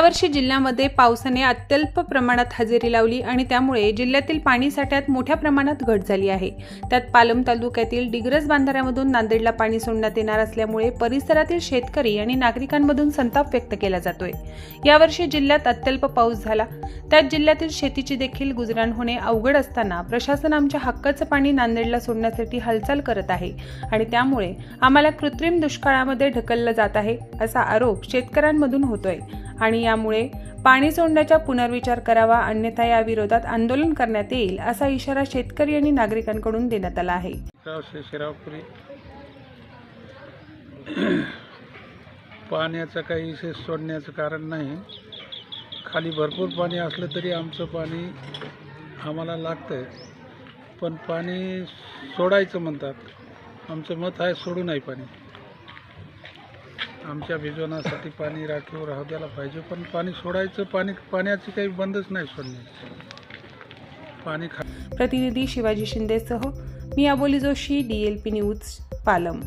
यावर्षी जिल्ह्यामध्ये पावसाने अत्यल्प प्रमाणात हजेरी लावली आणि त्यामुळे जिल्ह्यातील पाणी साठ्यात मोठ्या प्रमाणात घट झाली आहे. त्यात पालम तालुक्यातील डिग्रज बांधाऱ्यामधून नांदेडला पाणी सोडण्यात येणार असल्यामुळे परिसरातील शेतकरी आणि नागरिकांमधून संताप व्यक्त केला जातोय. यावर्षी जिल्ह्यात अत्यल्प पाऊस झाला. त्यात जिल्ह्यातील शेतीची देखील गुजराण होणे अवघड असताना प्रशासन आमच्या हक्काचं पाणी नांदेडला सोडण्यासाठी हालचाल करत आहे आणि त्यामुळे आम्हाला कृत्रिम दुष्काळामध्ये ढकललं जात आहे असा आरोप शेतकऱ्यांमधून होतोय आणि यामुळे पाणी सोडण्याचा पुनर्विचार करावा अन्यथा या विरोधात आंदोलन करण्यात येईल असा इशारा शेतकरी आणि नागरिकांकडून देण्यात आला आहे. राव पाण्याचं काही विशेष सोडण्याचं कारण नाही. खाली भरपूर पाणी असलं तरी आमचं पाणी आम्हाला लागतं आहे पण पाणी सोडायचं म्हणतात. आमचं मत आहे सोडू नाही पाणी. आमच्या भिजवण्यासाठी पाणी राखीव राहू द्यायला पाहिजे पण पाणी सोडायचं पाणी पाण्याची काही बंदच नाही सोडण्याची. पाणी खा प्रतिनिधी शिवाजी शिंदेसह मी Aboli Joshi D L P news Palam.